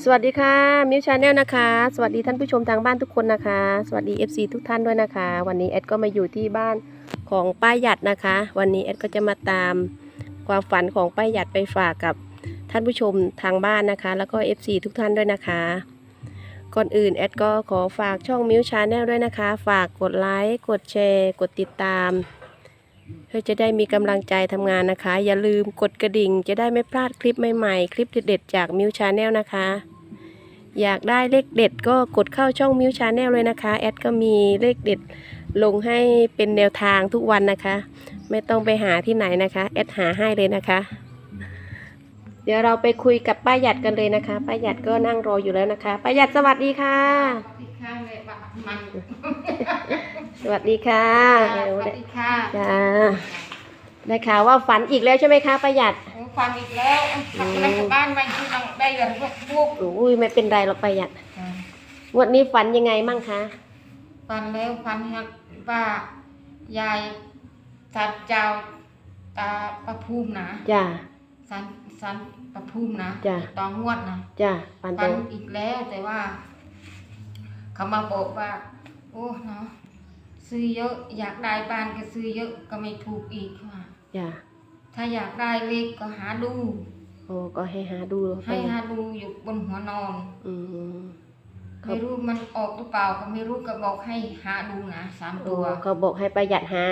สวัสดีค่ะมิวชาแนลนะคะ สวัสดีท่านผู้ชมทางบ้านทุกคนนะคะ สวัสดี FC ทุกท่านด้วยนะคะ วันนี้แอดก็มาอยู่ที่บ้านของป้าหยัดนะคะ วันนี้แอดก็จะมาตามความฝันของป้าหยัดไปฝากกับท่านผู้ชมทางบ้านนะคะ แล้วก็ FC ทุกท่านด้วยนะคะ ก่อนอื่นแอดก็ขอฝากช่องมิวชาแนลด้วยนะคะ ฝากกดไลค์กดแชร์ กดติดตาม เพื่อจะได้มีกำลังใจทำงานนะคะ อย่าลืมกดกระดิ่งจะได้ไม่พลาดคลิปใหม่ๆ คลิปเด็ดๆจากมิวชาแนลนะคะ อยากได้เลขเด็ดก็กดเข้าช่องมิวชาแนลเลยนะคะ แอดก็มีเลขเด็ดลงให้เป็นแนวทางทุกวันนะคะ ไม่ต้องไปหาที่ไหนนะคะ แอดหาให้เลยนะคะ เดี๋ยวเราไปคุยกับป้าหยัดกันเลยนะคะป้าหยัดก็นั่งรออยู่แล้วนะคะป้าหยัดสวัสดีค่ะอีกข้างเลยบะมัน สวัสดีค่ะสวัสดีค่ะจ้าได้ข่าวว่าฝันอีกแล้วใช่ไหมคะป้าหยัดโอ้ฟันอีกแล้วกลับไปบ้านไปที่น้องได้เลยพวกพวกอุ้ยไม่เป็นไรหรอกป้าหยัดงวดนี้ฝันยังไงมั่งคะฟันแล้วฟันว่ายายสันเจ้าตาประภูมินะจ้าสันสันประภูมินะจ้ะตองงวดนะจ้าฝันฟัจันงอีกแล้วแต่ว่า เขามาบอกว่า โอ้เนาะ ซื้อเยอะอยากได้บ้านก็ซื้อเยอะก็ไม่ถูกอีกค่ะ จ้าถ้าอยากได้เลขก็หาดู โอ้ก็ให้หาดูให้หาดูอยู่บนหัวนอน อืมครับไม่รู้มันออกหรือเปล่าก็ไม่รู้ก็บอกให้หาดูนะสามโอ้ตัวเขาบอกให้ประหยัดหา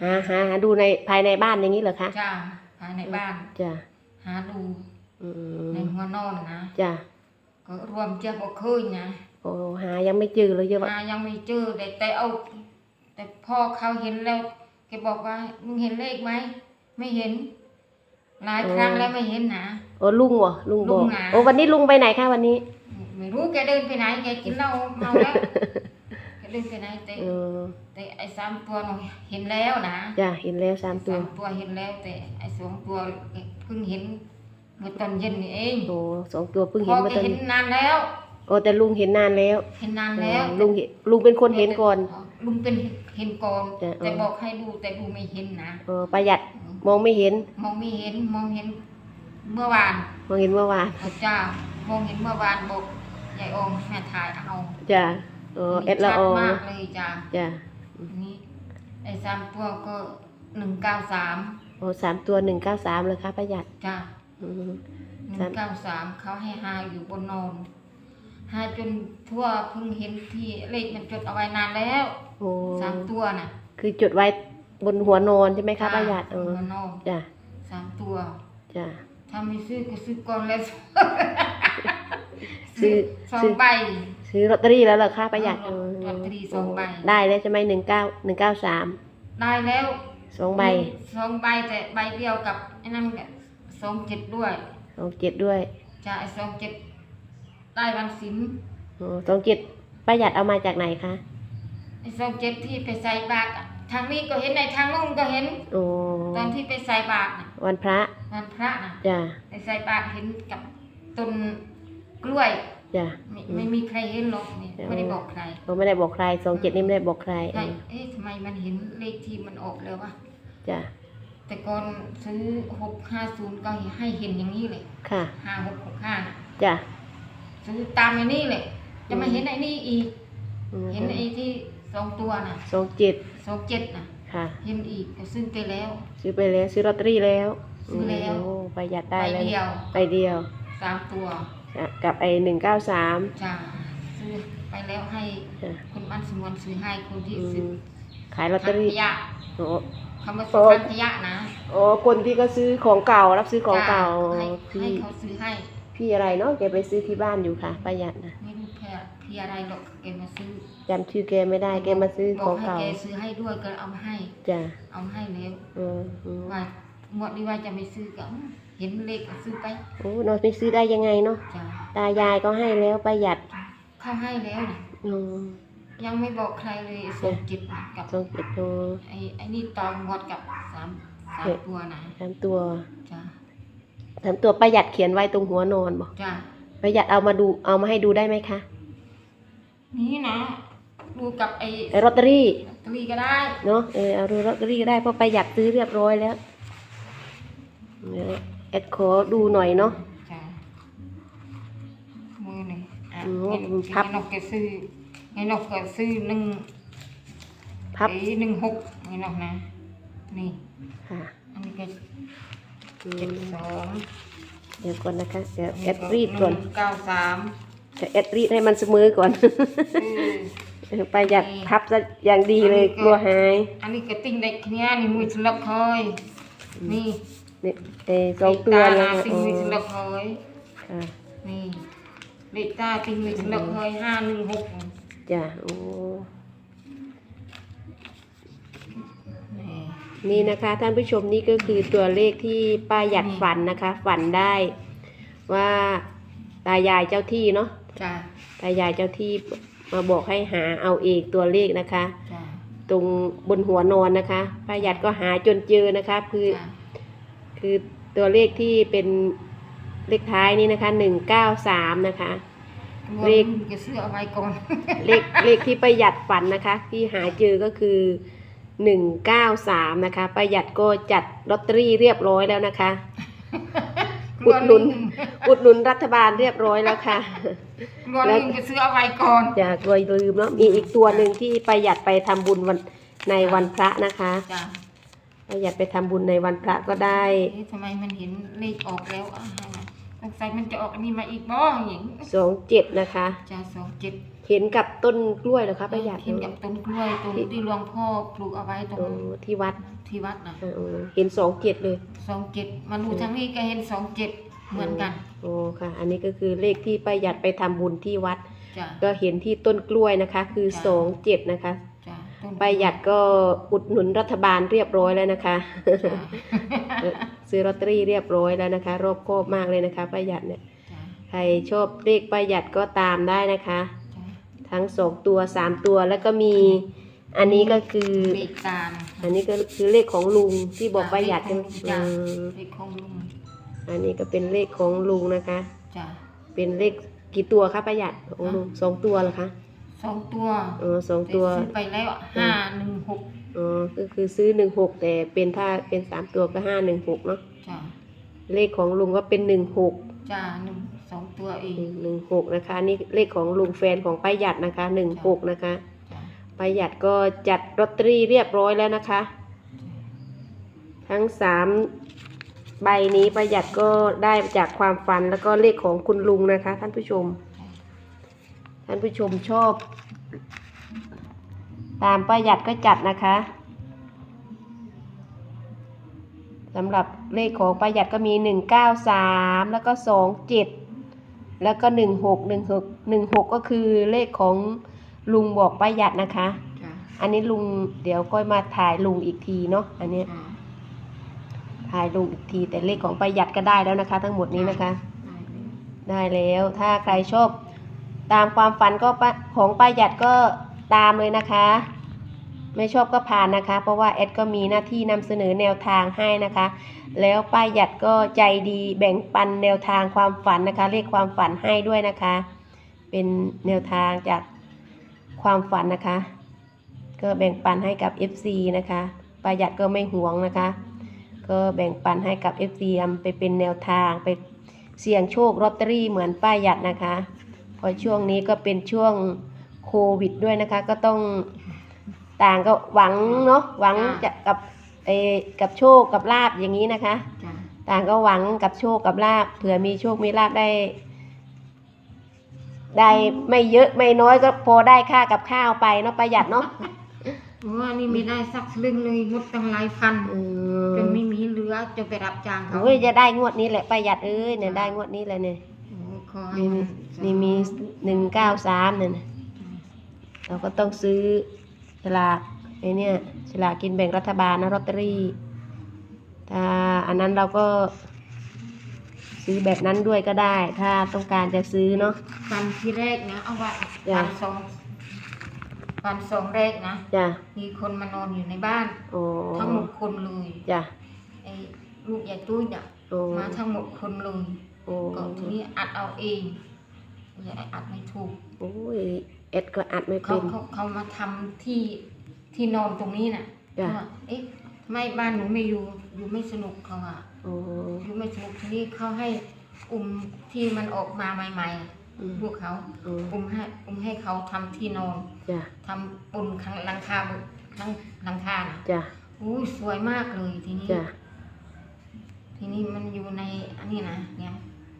หาหาหาดูในภายในบ้านอย่างนี้เหรอคะจ้าหาในบ้าน จ้าหาดูอืในมหัวนอนนะจ้าก็รวมเจ้าบอกเคยนะโอ้หายังไม่เจอเลยเยอะวะหายังไม่เจอแต่แต่เอา แต่พ่อเขาเห็นแล้วแกบอกว่ามึงเห็นเลขไหมไม่เห็น หลายครั้งแล้วไม่เห็นนะโอ้ลุงวะลุงบลุอกงหาโอ้วันนี้ลุงไปไหนคะวันนี้ไม่รู้แกเดินไปไหนแกกินเหล้าเมาแล้วแกเดินไปไหนแต่เออแต่ไอ้สามตัวหนูเห็นแล้วนะจ้าเห็นแล้วสามตัวสามตัวเห็นแล้ว แต่ไอ้สองตัวเพิ่งเห็นเมื่อตอนเย็นนี่เองโอ้สองตัวเพิ่งพเห็อนเมื่อแกตอนเห็นนี้นานแล้ว โอ้แต่ลุงเห็นนานแล้วเห็นนานแล้วเออลุงเห็นลุงเป็นคนเห็นก่อน ลุงเป็นเห็นก่อนแต่เออแต่บอกให้ดูแต่ดูไม่เห็นนะ เออประหยัดมองไม่เห็นมองไม่เห็นมองเห็นเมื่อวานมองเห็นเมื่อวานพระเจ้ามองเห็นเมื่อวานบอกยายองแม่ถ่ายเอาจ้าเออเอ็ดละออชัดมากเลยจ้าจ้านี่ไอ้สามตัวก็หนึ่งเก้าสามโอ้สามตัวหนึ่งเก้าสามเลยค่ะประหยัดจ้าอืม หนึ่สามงเก้าสามเขาให้หาอยู่บนนอน หาจนทั่วเพิ่งเห็นที่เลขมันจดเอาไว้นานแล้วโอ้สามตัวน่ะคือจดไว้บนหัวนอนใช่ไหมคะประหยัดเออหัวนอนจ้าสามตัวจ้าถ้าไม่ซื้อก็ซื้อก่อนแล้วซื้อสองซื้อใบซื้อลอตเตอรี่แล้วเหรอคะประหยัดเอาลอตเตอรี่สองใบได้แล้วใช่ไหมหนึ่งเก้าหนึ่งเก้าสามได้แล้วสองใบสองใบแต่ใบเดียวกับไอ้นั่นก็สองเจ็ดด้วยสองเจ็ดด้วยจะไอ้สองเจ็ด ได้วันศิลโอ้สองเจ็ดประหยัดเอามาจากไหนคะไอ้สองเจ็ดที่ไปใส่บาตรอะทางนี้ก็เห็นในทางนู้นก็เห็น โอ้ตอนที่ไปใส่บาตรน่ะวันพระวันพระน่ะจ้าไปใส่บาตรเห็นกับต้นกล้วยจ้าไม่ไม่มีใครเห็นหรอกนี่ไม่ได้บอกใครเราไม่ได้บอกใครสองเจ็ดนี่ไม่ได้บอกใครใช่เอ๊ะทำไมมันเห็นเลขที่มันออกแล้ววะจ้าแต่ก่อนซื้อหกห้าศูนย์ก็ให้เห็นอย่างนี้เลยค่ะห้าหกหกห้าน่ะจ้า ซื้อตามไอ้นี่เลยจะมาเห็นไอ้นี่อีกอืมเห็นไอ้ที่สองตัวน่ะสองเจ็ดสองเจ็ดน่ะ ค่ะ เห็นอีกก็ซื้อไปแล้ว ซื้อไปแล้ว ซื้อลอตเตอรี่แล้วซื้อแล้วโอ้ประหยัดได้ใบแล้วเดียว ไปเดียวสามตัวอะกับไอ้หนึ่งเก้าสาม จ้าซื้อไปแล้วให้คุณบ้านสมวนซื้อให้คนที่ซื้อขายลอตเตอถังรี่ขยะโอ้คำว่าซื้อโอ้ ถังขยะนะโอ้คนที่ก็ซื้อของเก่ารับซื้อของเก่าจ้ให้พี่ให้เขาซื้อให้ พี่อะไรเนาะแกไปซื้อที่บ้านอยู่ค่ะประหยัดนะไม่รู้แพรพี่อะไรหรอกแกมาซื้อจำชื่อแกไม่ได้แกมาซื้อขบอองกให้เก่าแกซื้อให้ด้วยก็เอามาให้ จ้ะเอามาให้แล้วเอออืมว่าหมดนี้ว่าจะไม่ซื้อก็เห็นเลขก็ซื้อไปโอ้เนาะไม่ซื้อได้ยังไงเนาะจ้าตายายก็ให้แล้วประหยัดเข้าให้แล้วนะอืมยังไม่บอกใครเลยส่งจิตกับสองเจ็ดตัวไอ้ไอ้นี่ตองงดกับสามสามตัวนะสามตัวจ้า สามตัวประหยัดเขียนไว้ตรงหัวนอนบอกจ้าประหยัดเอามาดูเอามาให้ดูได้ไหมคะนี่นะดูกับไอ้ไอ้ลอตเตอรี่ลอตเตอรี่ก็ได้เนาะเออเอาดูลอตเตอรี่ก็ได้เพราะประหยัดซื้อเรียบร้อยแล้วเดี๋ยวแอดขอดูหน่อยเนาะจ้าหมดอนี่อะอืมเห็นพับไงนกแกซื้อไงนกก็ซื้อหนึ่งพับไอ้หนึ่งหกไงนกนะ นี่ค่ะอันนี้ก็อื เจ็ดมสองเดี๋ยวก่อนนะคะเดี๋ยวแอดรีดก่อนหงเก้าสามจะแอดรีดให้มันเสมอก่อนเออประหยัดพับซะอย่างดีเลยกลัวหาย อันนี้ก็ติ้งเด็กเนี้ยนี่มือสลับเคยนี่นี่เออสองตัวตานะนาคะติ้งอ๋อมือสลับเคยค่ะนี่เด็กตาติ้งมือสลับเคยห้าหนึ่งหกจ้ะโอ้ นี่ นี่นะคะท่านผู้ชมนี่ก็คือตัวเลขที่ป้าหยัดฝันนะคะ ฝันได้ว่าตายายเจ้าที่เนาะจ้าตายายเจ้าที่มาบอกให้หาเอาเองตัวเลขนะคะ จ้าตรงบนหัวนอนนะคะป้าหยัดก็หาจนเจอนะคะคือจ้าคือตัวเลขที่เป็นเลขท้ายนี้นะคะหนึ่งเก้าสามนะคะ เลเลขขจะซื้อเอาไว้ก่อน เลขเลขที่ประหยัดฝันนะคะ ที่หาเจอก็คือ หนึ่งเก้าสามนะคะ ประหยัดก็จัดลอตเตอรี่เรียบร้อยแล้วนะคะ อุดหนุน อุดหนุนรัฐบาลเรียบร้อยแล้วค่ะรวนลิงจะซื้อเอาไว้ก่อนอย่ากลัวลืมเนาะมีอีกตัวหนึ่งที่ประหยัดไปทำบุญวันในวันพระนะคะจ้าประหยัดไปทำบุญในวันพระก็ได้เอ๊ะทำไมมันเห็นเลขออกแล้วอะสงสัยมันจะออกอันนี้มาอีกบ้างหญิงสองเจ็ดนะคะจ้าสองเจ็ด เห็นกับต้นกล้วยเหรอคะประหยัดเห็นกับต้นกล้วยต้นที่หลวงพ่อปลูกเอาไว้ตรงโอ้ที่วัดที่วัดนะอ่าโอ้เห็นสองเจ็ดเลยสองเจ็ดมาดูทางนี้ก็เห็นสองเจ็ดเหมือนกันโอ้ค่ะ อันนี้ก็คือเลขที่ประหยัดไปทำบุญที่วัดจ้าก็เห็นที่ต้นกล้วยนะคะ คือจ้ะสองเจ็ดนะคะจ้าต้นประหยัดก็อุดหนุนรัฐบาลเรียบร้อยแล้วนะคะจ้าซื้อลอตเตอรี่เรียบร้อยแล้วนะคะ รอบคอบมากเลยนะคะประหยัดเนี่ยจ้าใครชอบเลขประหยัดก็ตามได้นะคะจ้า ทั้งสองตัวสามตัวแล้วก็มี อันนี้ก็คือ เลขตามอันนี้ก็คือเลขของลุงที่บอกประหยัดใช่ไหมจ้าอืมเลขของลุงอันนี้ก็เป็นเลขของลุงนะคะ จ้าเป็นเลขกี่ตัวคะประหยัดของลุงสองตัวเหรอคะสองตัวอ๋อสองตัว ซื้อไปแล้วห้าหนึ่งหกอ๋อก็คือซื้อหนึ่งหกแต่เป็นถ้าเป็นสามตัวก็ห้าหนึ่งหกเนาะ จ้าเลขของลุงก็เป็นหนึ่งหกจ้าหนึ่งส องตัวเองหนึ่งหกนะคะ นี่เลขของลุงแฟนของประหยัดนะคะหนึ่งหกนะคะจ้าประหยัดก็จัดลอตเตอรี่เรียบร้อยแล้วนะคะ ทั้งสามใบนี้ประหยัดก็ได้จากความฝันแล้วก็เลขของคุณลุงนะคะ ท่านผู้ชม ท่านผู้ชมชอบ ตามประหยัดก็จัดนะคะสำหรับเลขของประหยัดก็มีหนึ่งเก้าสามแล้วก็สองเจ็ด แล้วก็หนึ่งหกหนึ่งหกหนึ่งหกก็คือเลขของลุงบอกประหยัดนะคะ จ้าอันนี้ลุงเดี๋ยวค่อยมาถ่ายลุงอีกทีเนาะอันเนี้ยจ้าถ่ายลุงอีกทีแต่เลขของประหยัดก็ได้แล้วนะคะ ทั้งหมดนี้นะคะ ได้แล้วถ้าใครชอบ ตามความฝันก็ปะของป้าหยัดก็ตามเลยนะคะ ไม่ชอบก็ผ่านนะคะ เพราะว่าแอดก็มีหน้าที่นำเสนอแนวทางให้นะคะ แล้วป้าหยัดก็ใจดีแบ่งปันแนวทางความฝันนะคะเลขความฝันให้ด้วยนะคะ เป็นแนวทางจากความฝันนะคะ ก็แบ่งปันให้กับ FC นะคะป้าหยัดก็ไม่หวงนะคะ ก็แบ่งปันให้กับ FC นำไปเป็นแนวทางไปเสี่ยงโชคลอตเตอรี่เหมือนป้ายหยัดนะคะ เพราะช่วงนี้ก็เป็นช่วงโควิดด้วยนะคะ ก็ต้อง ต่างก็หวังเนาะหวังจะกับเออกับโชคกับลาบอย่างนี้นะคะ จ้าต่างก็หวังกับโชคกับลาบเผื่อมีโชคมีลาบได้ ได้ไม่เยอะไม่น้อยก็พอได้ค่ากับข้าวไปเนาะประหยัดเนาะโอ้อันนี้ไม่ได้สักสลึงเลยหมดตั้งหลายพันอืจนมไม่มีเหลือจะไปรับจ้างเขา โอ้ยจะได้งวดนี้แหละประหยัดเอ้ยเนี่ยได้งวดนี้เลยเนี่ย โอ้ขอให้นี่มันี่มีหนึ่งเก้าสามเนี่ยนะเราก็ต้องซื้อ ฉลากไอ้เนี่ยฉลากกินแบ่งรัฐบาลนะลอตเตอรี่ถ้าอันนั้นเราก็ซื้อแบบนั้นด้วยก็ได้ ถ้าต้องการจะซื้อเนาะฟันที่แรกนะเอาว่าจ้ะฟันสองฟันสองแรกนะ จ้ะมีคนมานอนอยู่ในบ้าน โอ้ทั้งหมดคนเลยจ้ะไอ้ลูกยายตุ้ยเนี่ยโอ้มาทั้งหมดคนเลยโอ้ก็ทีนี้อัดเอาเองอย่าอัดไม่ถูก โอ้ย เอ็ดก็อัดไม่เขาเป็น เขาเขามาทำที่ที่นอนตรงนี้น่ะจ้ะ ว่าเอ๊ะทำไม่บ้านหนูไม่อยู่อยู่ไม่สนุกเขาอะโอ้อยู่ไม่สนุกทีนี้เขาให้อุ้มที่มันออกมาใหม่อืมลูกเขาอืมอุ้มให้อุ้มให้เขาทำที่นอนจ้ะทำบนข้างหลังคาบนหลังหลังคาน่ะจ้ะอุ้ยสวยมากเลยทีนี้ จ้ะทีนี้มันอยู่ในอันนี้นะเนี่ย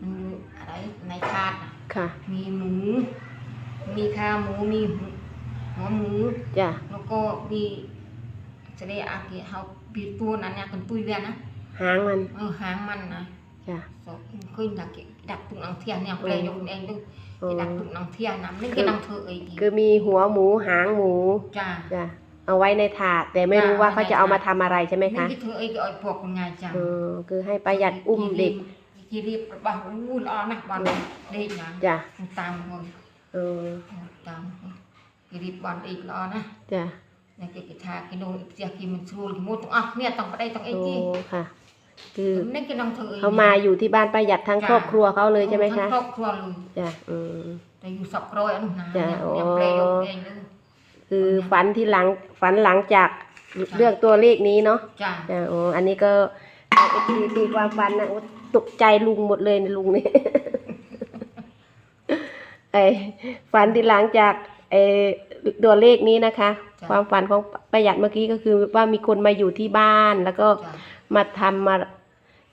มันอยู่อะไรในถาดน่ะค่ะ มีหมู มีขาหมูมีหัวหมูจ้ะแล้วก็มีจะได้อาเกะเขาปีตัวนั้นเนี่ยเป็นปุยเวียนนะหางมันเออหางมันนะจ้ะสองขึ้นดักเกะดักตุกนังเทียนเนี่ยเปลยกเองดูโอ้จะดักตุกนังเทียนนะนี่ก็นังเธอเองอีกคือมีหัวหมูหางหมูจ้าจ้ะเอาไว้ในถาดแต่ไม่รู้ว่าเขาจะเอามาทำอะไรใช่ไหมนี่คะก็เธอเองก็เอาพวกคนงานจ้าเออคือให้ประหยัดอุ้มเด็กกีรีบบ้าอู้ล้อนะบ้านเด็กนะจ้ะตามคน เออตามกีรีบบ้านอีกล้อนะจ้ะในกิจทากิโนเสียกิมันชูกิมุดอะเนี่ยต้องไปได้ต้องไอ้โอ้ที่ค่ะ คือนี่กินน้องเธอเขามาอยู่ที่บ้านประหยัดทั้งครอบครัวเขาเลยใช่ไหมคะครอบครัวเลยจ้ะอืมแต่อยู่สับร้อยอันนั้นนะจ้ะเนี่ยโอ้เนี่ยเปลยกเองเลยคือฝันที่หลังฝันหลังจากเรื่องตัวเลขนี้เนาะจ้าจ้ะโอ้อันนี้ก็เอฟซีตีความฝันนะโอ้ตกใจลุงหมดเลยในลุงนี่ ไอฝันที่หลังจากไอตัวเลขนี้นะคะความฝันของประหยัดเมื่อกี้ก็คือว่ามีคนมาอยู่ที่บ้าน แล้วก็จ้ามาทำมา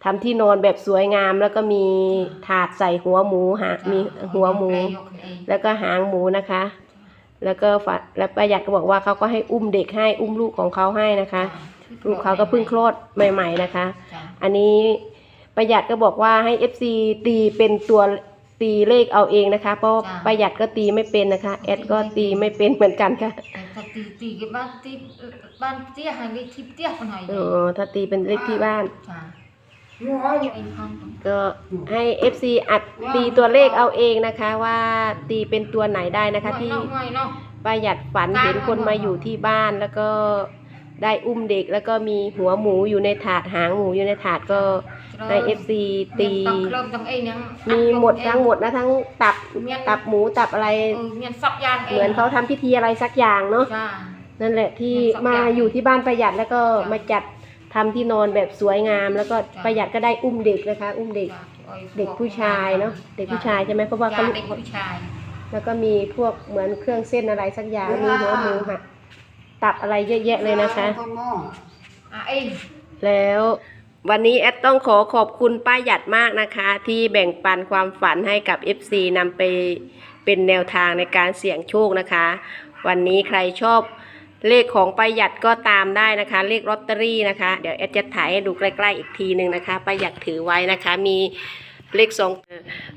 ทำที่นอนแบบสวยงาม แล้วก็มีถาดใส่หัวหมูหามีหัวหมูเปลยกเองแล้วก็หางหมูนะคะ แล้วก็ฝันแล้วประหยัดก็บอกว่าเขาก็ให้อุ้มเด็กให้อุ้มลูกของเขาให้นะคะ ลูกเขาก็เพิ่งคลอดใหม่ ๆนะคะ จ้าอันนี้ประหยัดก็บอกว่าให้ FC ตีเป็นตัว ตีเลขเอาเองนะคะ เพราะประหยัดก็ตีไม่เป็นนะคะ แอดก็ตีไม่เป็นเหมือนกันค่ะแต่ถ้าตีตีกับบ้านตีบ้านเตี้ยให้เลขที่เตี้ยคนหน่อยเออถ้าตีเป็นเลขที่บ้าน จ้าอยู่เองครับก็ให้ FC อัดตีตัวเลขเอาเองนะคะว่าตีเป็นตัวไหนได้นะคะ ที่ง่อยเนาะง่อยเนาะ ประหยัดฝันเห็นคนมาอยู่ที่บ้านแล้วก็ได้อุ้มเด็กแล้วก็มีหัวหมูอยู่ในถาดหางหมูอยู่ในถาดก็ ให้ FC ตี ต้องเคลิ้มต้องเอ้ยยังมีหมดทั้งหมดนะทั้งตับตับหมูตับอะไรเออเมียนซับยางเองเหมือนเขาทำพิธีอะไรสักอย่างเนาะจ้านั่นแหละที่เหมือนสักมาอย่างอยู่ที่บ้านประหยัดแล้วก็จ้ะมาจัดทำที่นอนแบบสวยงาม แล้วก็จ้ะประหยัดก็ได้อุ้มเด็กนะคะ อุ้มเด็กจ้ะอ้อยเด็กผู้ชายเนาะเด็กผู้ชายใช่ไหมเพราะว่าจ้ะเขาเด็กผู้ชาย แล้วก็มีพวกเหมือนเครื่องเส้นอะไรสักอย่างมีหัวหมูหักตับอะไรเยอะแยะเลยนะคะอะเอ้ยแล้ว วันนี้แอดต้องขอขอบคุณป้าหยัดมากนะคะ ที่แบ่งปันความฝันให้กับ FC นำไปเป็นแนวทางในการเสี่ยงโชคนะคะ วันนี้ใครชอบเลขของป้าหยัดก็ตามได้นะคะ เลขลอตเตอรี่นะคะ เดี๋ยวแอดจะถ่ายให้ดูใกล้ๆอีกทีหนึ่งนะคะป้าหยัดถือไว้นะคะ มีเลขสอง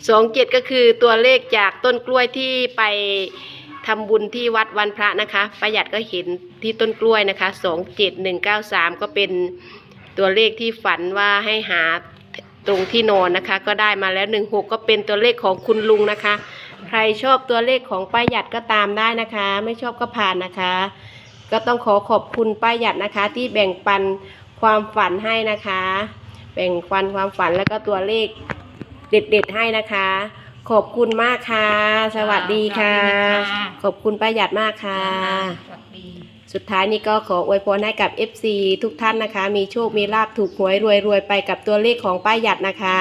สองเจ็ดก็คือตัวเลขจากต้นกล้วยที่ไปทำบุญที่วัดวันพระนะคะป้าหยัดก็เห็นที่ต้นกล้วยนะคะสองเจ็ดหนึ่งเก้าสามก็เป็น ตัวเลขที่ฝันว่าให้หาตรงที่นอนนะคะ ก็ได้มาแล้ว 16 ก็เป็นตัวเลขของคุณลุงนะคะ ใครชอบตัวเลขของป้าหยัดก็ตามได้นะคะ ไม่ชอบก็ผ่านนะคะ ก็ต้องขอขอบคุณป้าหยัดนะคะ ที่แบ่งปันความฝันให้นะคะ แบ่งปันความฝันแล้วก็ตัวเลขเด็ดๆให้นะคะ ขอบคุณมากค่ะ สวัสดีค่ะ ขอบคุณป้าหยัดมากค่ะ สวัสดี สุดท้ายนี้ก็ขออวยพรให้กับ FC ทุกท่านนะคะ มีโชค มีลาบถูกหวยรวยรวยไปกับตัวเลขของป้าหยัดนะคะ